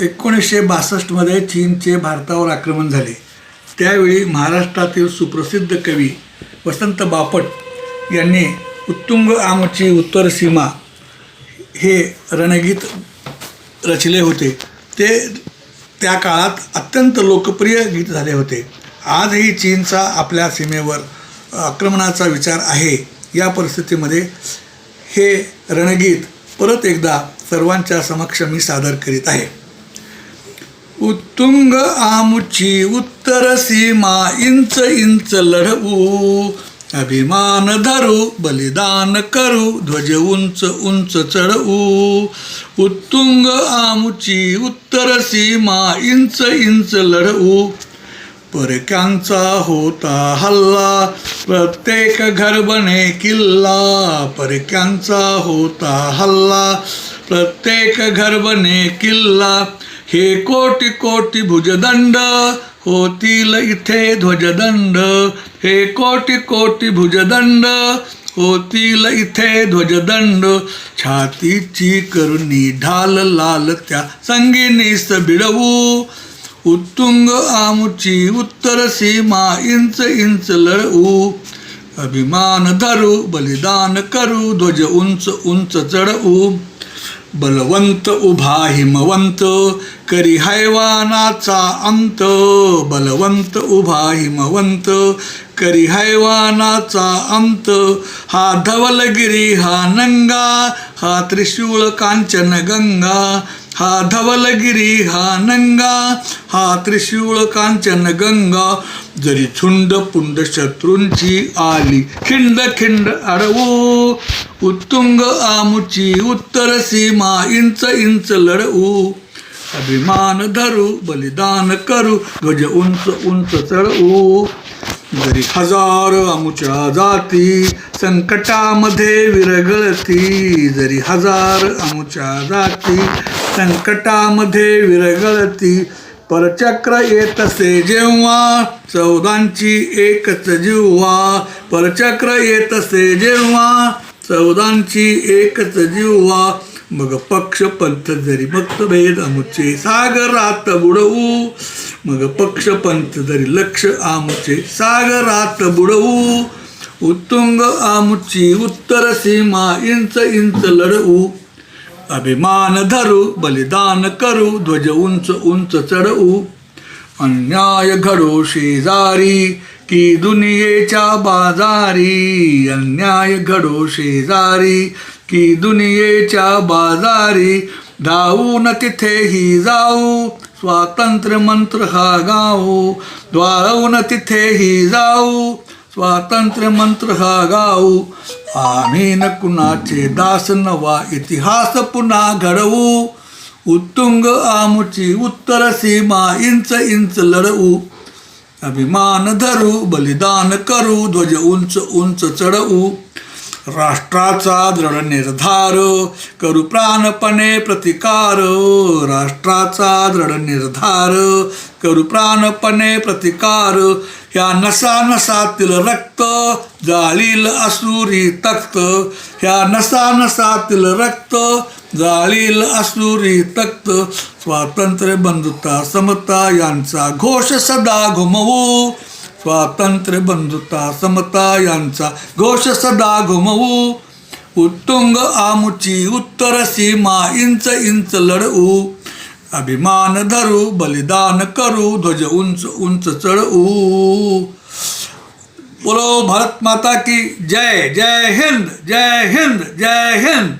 एकोणीसशे बासष्टमध्ये चीनचे भारतावर आक्रमण झाले. त्यावेळी महाराष्ट्रातील सुप्रसिद्ध कवी वसंत बापट यांनी उत्तुंग आमची उत्तर सीमा हे रणगीत रचले होते. ते त्या काळात अत्यंत लोकप्रिय गीत झाले होते. आजही चीनचा आपल्या सीमेवर आक्रमणाचा विचार आहे या परिस्थितीमध्ये हे रणगीत परत एकदा सर्वांच्या समक्ष मी सादर करीत आहे. उत्तुंग आमुची उत्तर सीमा इंच इंच लढवू अभिमान धरू बलिदान करू ध्वज उंच उंच चढवू उत्तुंग आमुची उत्तर सीमा इंच इंच लढवू परक्यांचा होता हल्ला प्रत्येक घर बने किल्ला परक्यांचा होता हल्ला प्रत्येक घर बने किल्ला हे कोटी कोटी भुजदंड होतील इथे ध्वजदंड. हे कोटी कोटी भुजदंड होतील इथे ध्वजदंड. छातीची करुणी ढाल लाल त्या संगीनीस बिडवू. उत्तुंग आमुची उत्तर सीमा इंच इंच लढवू. अभिमान धरू बलिदान करू ध्वज उंच उंच चढवू. बलवंत उभा हिमवंत करी हैवानाचा अंत. बलवंत उभा हिमवंत करी हैवानाचा अंत. हा धवलगिरी हा नंगा हा त्रिशूळ कांचन गंगा. हा धवलगिरी हा नंगा हा त्रिशूळ कांचन गंगा. जरी छुंड पुंड शत्रूंची आली खिंड खिंड अडवू. उत्तुंग आमुची उत्तर सीमा इंच इंच लढवू अभिमान धरू बलिदान करू ध्वज उंच उंच चढवू जरी हजार आमुच्या जाती संकटामध्ये विरगळती जरी हजार आमुच्या जाती संकटामध्ये विरगळती परचक्र येत असे जेव्हा चौदांची एकच जिव्हा परचक्र येत असे जेव्हा चौदांची एकच जिव्हा मग पक्ष पंथ जरी भेद आमुचे सागरात बुडवू. मग पक्ष पंथ जरी लक्ष आमुचे सागरात बुडवू. उत्तुंग आमुची उत्तर सीमा इंच इंच लढवू. अभिमान धरू बलिदान करू ध्वज उंच उंच चढवू. अन्याय घडो शेजारी की दुनियेच्या बाजारी अन्याय घडो शेजारी. की दुनियेच्या बाजारी धावून तिथेही जाऊ. स्वातंत्र्य मंत्र हा गाऊ द्वारवून तिथेही जाऊ. स्वातंत्र्य मंत्र हा गाऊ आम्ही न कुणाचे दास नवा इतिहास पुन्हा घडवू. उत्तुंग आमुची उत्तर सीमा इंच इंच लढवू. अभिमान धरू बलिदान करू ध्वज उंच उंच चढवू राष्ट्राचा दृढ निर्धार करू प्राणपणे प्रतिकार. राष्ट्राचा दृढ निर्धार करू प्राणपणे प्रतिकार. ह्या नसा नसातील रक्त जाळील असुरी तख्त. ह्या नसा नसातील रक्त जाळील असुरी तख्त. स्वातंत्र्य बंधुता समता यांचा घोष सदा घुमवू. स्वातंत्र्य बंधुता समता यांचा घोष सदा घुमवू. उत्तुंग आमुची उत्तर सीमा इंच इंच लढवू. अभिमान धरू बलिदान करू ध्वज उंच उंच चढवू. बोलो भारत माता की जय जय हिंद जय हिंद जय हिंद.